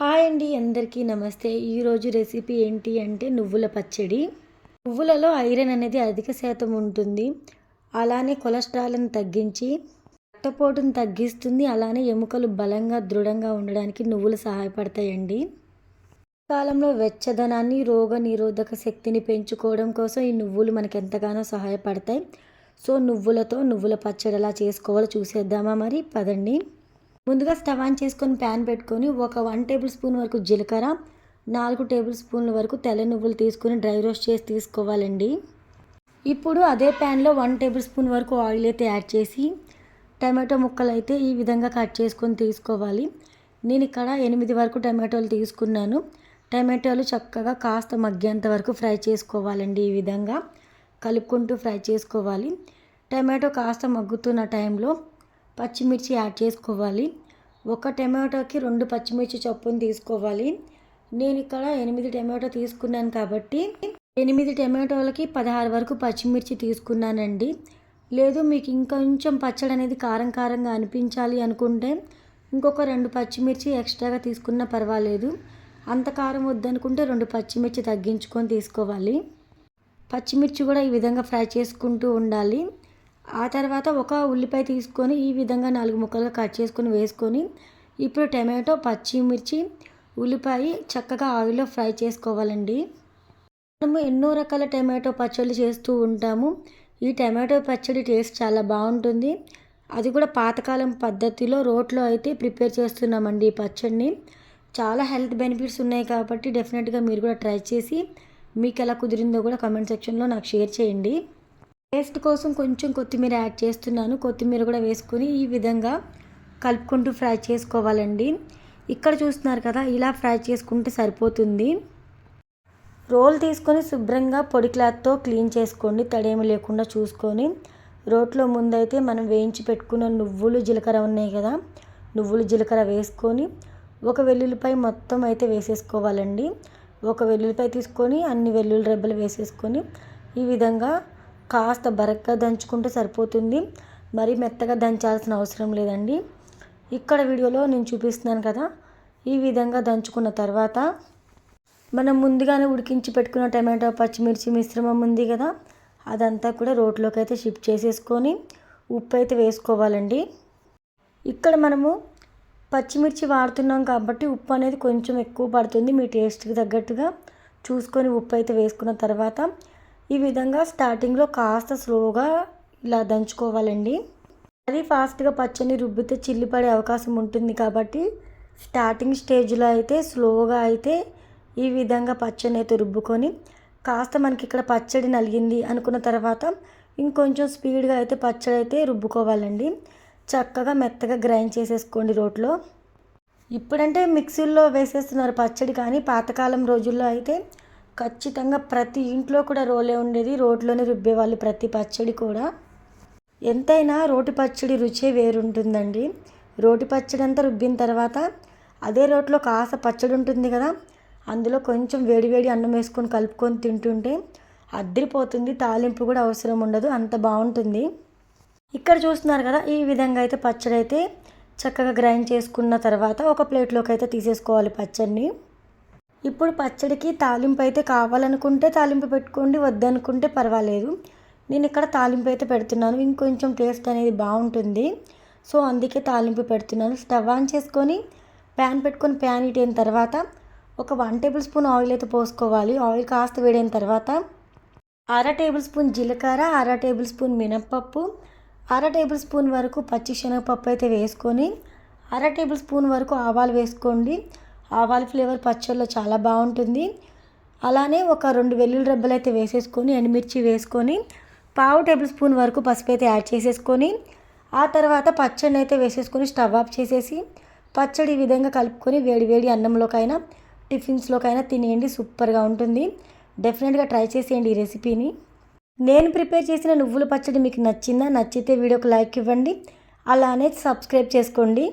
Hi అండి అందరికీ నమస్తే. ఈరోజు రెసిపీ ఏంటి అంటే నువ్వుల పచ్చడి. నువ్వులలో ఐరన్ అనేది అధిక శాతం ఉంటుంది. అలానే కొలెస్ట్రాల్ని తగ్గించి రక్తపోటును తగ్గిస్తుంది. అలానే ఎముకలు బలంగా దృఢంగా ఉండడానికి నువ్వులు సహాయపడతాయండి. కాలంలో వెచ్చదనాన్ని రోగ నిరోధక శక్తిని పెంచుకోవడం కోసం ఈ నువ్వులు మనకు ఎంతగానో సహాయపడతాయి. సో నువ్వులతో నువ్వుల పచ్చడి ఎలా చేసుకోవాలో చూసేద్దామా మరి? పదండి. ముందుగా స్టవ్ ఆన్ చేసుకొని ప్యాన్ పెట్టుకొని ఒక వన్ టేబుల్ స్పూన్ వరకు జీలకర్ర నాలుగు టేబుల్ స్పూన్ల వరకు తెల్ల నువ్వులు తీసుకొని డ్రై రోస్ట్ చేసి తీసుకోవాలండి. ఇప్పుడు అదే ప్యాన్లో వన్ టేబుల్ స్పూన్ వరకు ఆయిల్ అయితే యాడ్ చేసి టమాటో ముక్కలు అయితే ఈ విధంగా కట్ చేసుకొని తీసుకోవాలి. నేను ఇక్కడ ఎనిమిది వరకు టమాటోలు తీసుకున్నాను. టమాటోలు చక్కగా కాస్త మగ్గేంత వరకు ఫ్రై చేసుకోవాలండి ఈ విధంగా. కలుపుకుంటూ ఫ్రై చేసుకోవాలి. టమాటో కాస్త మగ్గుతున్న టైంలో పచ్చిమిర్చి యాడ్ చేసుకోవాలి. ఒక టమాటోకి రెండు పచ్చిమిర్చి చొప్పున తీసుకోవాలి. నేను ఇక్కడ ఎనిమిది టమాటో తీసుకున్నాను కాబట్టి ఎనిమిది టమాటోలకి పదహారు వరకు పచ్చిమిర్చి తీసుకున్నానండి. లేదు మీకు ఇంకొంచెం పచ్చడి అనేది కారం కారంగా అనిపించాలి అనుకుంటే ఇంకొక రెండు పచ్చిమిర్చి ఎక్స్ట్రాగా తీసుకున్నా పర్వాలేదు. అంత కారం వద్దనుకుంటే రెండు పచ్చిమిర్చి తగ్గించుకొని తీసుకోవాలి. పచ్చిమిర్చి కూడా ఈ విధంగా ఫ్రై చేసుకుంటూ ఉండాలి. ఆ తర్వాత ఒక ఉల్లిపాయ తీసుకొని ఈ విధంగా నాలుగు ముక్కలుగా కట్ చేసుకొని వేసుకొని ఇప్పుడు టమాటో పచ్చిమిర్చి ఉల్లిపాయ చక్కగా ఆయిల్లో ఫ్రై చేసుకోవాలండి. మనము ఎన్నో రకాల టమాటో పచ్చళ్ళు చేస్తూ ఉంటాము. ఈ టమాటో పచ్చడి టేస్ట్ చాలా బాగుంటుంది. అది కూడా పాతకాలం పద్ధతిలో రోట్లో అయితే ప్రిపేర్ చేస్తున్నామండి ఈ పచ్చడిని. చాలా హెల్త్ బెనిఫిట్స్ ఉన్నాయి కాబట్టి డెఫినెట్గా మీరు కూడా ట్రై చేసి మీకు ఎలా కుదిరిందో కూడా కమెంట్ సెక్షన్లో నాకు షేర్ చేయండి. టేస్ట్ కోసం కొంచెం కొత్తిమీర యాడ్ చేస్తున్నాను. కొత్తిమీర కూడా వేసుకొని ఈ విధంగా కలుపుకుంటూ ఫ్రై చేసుకోవాలండి. ఇక్కడ చూస్తున్నారు కదా ఇలా ఫ్రై చేసుకుంటే సరిపోతుంది. రోల్ తీసుకొని శుభ్రంగా పొడి క్లాత్తో క్లీన్ చేసుకోండి. తడేమి లేకుండా చూసుకొని రోట్లో ముందైతే మనం వేయించి పెట్టుకున్న నువ్వులు జీలకర్ర ఉన్నాయి కదా నువ్వులు జీలకర్ర వేసుకొని ఒక వెల్లుల్లిపాయ మొత్తం అయితే వేసేసుకోవాలండి. ఒక వెల్లుల్లిపాయ తీసుకొని అన్ని వెల్లుల్లి రెబ్బలు వేసేసుకొని ఈ విధంగా కాస్త బరక్గా దంచుకుంటే సరిపోతుంది. మరీ మెత్తగా దంచాల్సిన అవసరం లేదండి. ఇక్కడ వీడియోలో నేను చూపిస్తున్నాను కదా ఈ విధంగా దంచుకున్న తర్వాత మనం ముందుగానే ఉడికించి పెట్టుకున్న టమాటో పచ్చిమిర్చి మిశ్రమం ఉంది కదా అదంతా కూడా రోట్లోకి అయితే షిఫ్ట్ చేసేసుకొని ఉప్పు అయితే వేసుకోవాలండి. ఇక్కడ మనము పచ్చిమిర్చి వాడుతున్నాం కాబట్టి ఉప్పు అనేది కొంచెం ఎక్కువ పడుతుంది మీ టేస్ట్కి తగ్గట్టుగా చూసుకొని ఉప్పు అయితే వేసుకున్న తర్వాత ఈ విధంగా స్టార్టింగ్లో కాస్త స్లోగా ఇలా దంచుకోవాలండి. అది ఫాస్ట్గా పచ్చని రుబ్బితే చిల్లిపడే అవకాశం ఉంటుంది కాబట్టి స్టార్టింగ్ స్టేజ్లో అయితే స్లోగా అయితే ఈ విధంగా పచ్చని అయితే రుబ్బుకొని కాస్త మనకి ఇక్కడ పచ్చడి నలిగింది అనుకున్న తర్వాత ఇంకొంచెం స్పీడ్గా అయితే పచ్చడి అయితే రుబ్బుకోవాలండి. చక్కగా మెత్తగా గ్రైండ్ చేసేసుకోండి రోట్లో. ఇప్పుడంటే మిక్సీల్లో వేసేస్తున్నారు పచ్చడి కానీ పాతకాలం రోజుల్లో అయితే ఖచ్చితంగా ప్రతి ఇంట్లో కూడా రోలే ఉండేది. రోడ్లోనే రుబ్బేవాళ్ళు ప్రతి పచ్చడి కూడా. ఎంతైనా రోటి పచ్చడి రుచే వేరుంటుందండి. రోటి పచ్చడి అంతా రుబ్బిన తర్వాత అదే రోట్లో కాస్త పచ్చడి ఉంటుంది కదా అందులో కొంచెం వేడివేడి అన్నం వేసుకొని కలుపుకొని తింటుంటే అద్దరిపోతుంది తాలింపు కూడా అవసరం ఉండదు అంత బాగుంటుంది. ఇక్కడ చూస్తున్నారు కదా ఈ విధంగా అయితే పచ్చడి అయితే చక్కగా గ్రైండ్ చేసుకున్న తర్వాత ఒక ప్లేట్లోకి అయితే తీసేసుకోవాలి పచ్చడిని. ఇప్పుడు పచ్చడికి తాలింపు అయితే కావాలనుకుంటే తాలింపు పెట్టుకోండి వద్దనుకుంటే పర్వాలేదు. నేను ఇక్కడ తాలింపు అయితే పెడుతున్నాను. ఇంకొంచెం టేస్ట్ అనేది బాగుంటుంది. సో అందుకే తాలింపు పెడుతున్నాను. స్టవ్ ఆన్ చేసుకొని ప్యాన్ పెట్టుకొని ప్యాన్ ఇటైన తర్వాత ఒక వన్ టేబుల్ స్పూన్ ఆయిల్ అయితే పోసుకోవాలి. ఆయిల్ కాస్త వేడైన తర్వాత అర టేబుల్ స్పూన్ జీలకర్ర అర టేబుల్ స్పూన్ మినప్పప్పు అర టేబుల్ స్పూన్ వరకు పచ్చి శనగపప్పు అయితే వేసుకొని అర టేబుల్ స్పూన్ వరకు ఆవాలు వేసుకోండి. ఆవాల ఫ్లేవర్ పచ్చళ్ళలో చాలా బాగుంటుంది. అలానే ఒక రెండు వెల్లుల్లి రెబ్బలు అయితే వేసేసుకొని ఎండుమిర్చి వేసుకొని పావు టేబుల్ స్పూన్ వరకు పసుపు అయితే యాడ్ చేసేసుకొని ఆ తర్వాత పచ్చడి అయితే వేసేసుకొని స్టవ్ ఆఫ్ చేసేసి పచ్చడి ఈ విధంగా కలుపుకొని వేడి వేడి అన్నంలోకైనా టిఫిన్స్లోకైనా తినేయండి సూపర్గా ఉంటుంది. డెఫినెట్గా ట్రై చేసేయండి ఈ రెసిపీని. నేను ప్రిపేర్ చేసిన నువ్వుల పచ్చడి మీకు నచ్చిందా? నచ్చితే వీడియోకి లైక్ ఇవ్వండి. అలానే సబ్స్క్రైబ్ చేసుకోండి.